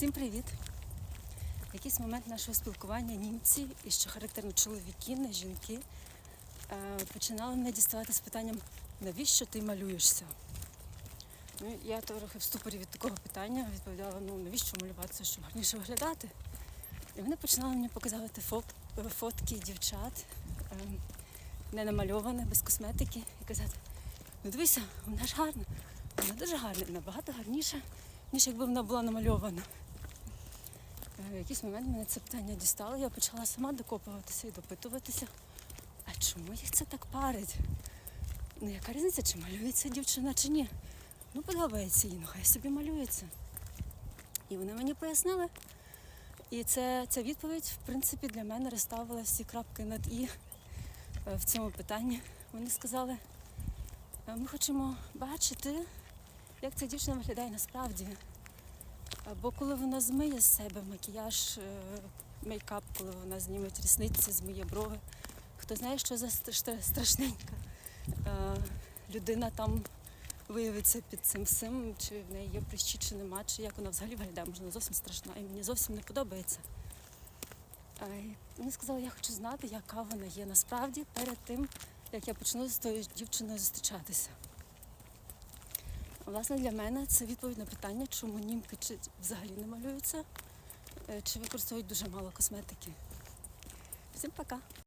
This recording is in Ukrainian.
Всім привіт! В якийсь момент нашого спілкування німці, і що характерно чоловіки, не жінки, е, починали мене діставати з питанням, навіщо ти малюєшся? Ну, я трохи в ступорі від такого питання відповідала, ну навіщо малюватися, щоб гарніше виглядати. І вони починали мені показувати е, фотки дівчат, е, не намальованих, без косметики, і казати, ну дивися, вона ж гарна, вона дуже гарна, і набагато гарніша, ніж якби вона була намальована. Е, В якийсь момент мене це питання дістало, я почала сама докопуватися і допитуватися, а чому їх це так парить? Ну, яка різниця, чи малюється дівчина, чи ні? Ну, подобається їй, ну хай собі малюється. І вони мені пояснили. І це, ця відповідь, в принципі, для мене розставила всі крапки над і е, в цьому питанні. Вони сказали, «Е, ми хочемо бачити, як ця дівчина виглядає насправді. Бо коли вона змиє з себе макіяж, е, мейкап, коли вона зніме рісниці, змиє брови, хто знає, що за страшненька е, людина там виявиться під цим всім, чи в неї є прищі, чи нема, чи як вона взагалі виглядає, може, вона зовсім страшна, і мені зовсім не подобається. А, і сказали, я хочу знати, яка вона є насправді перед тим, як я почну з тою дівчиною зустрічатися. Власне, для мене це відповідь на питання, чому німки чи взагалі не малюються, е, чи використовують дуже мало косметики. Всім пока!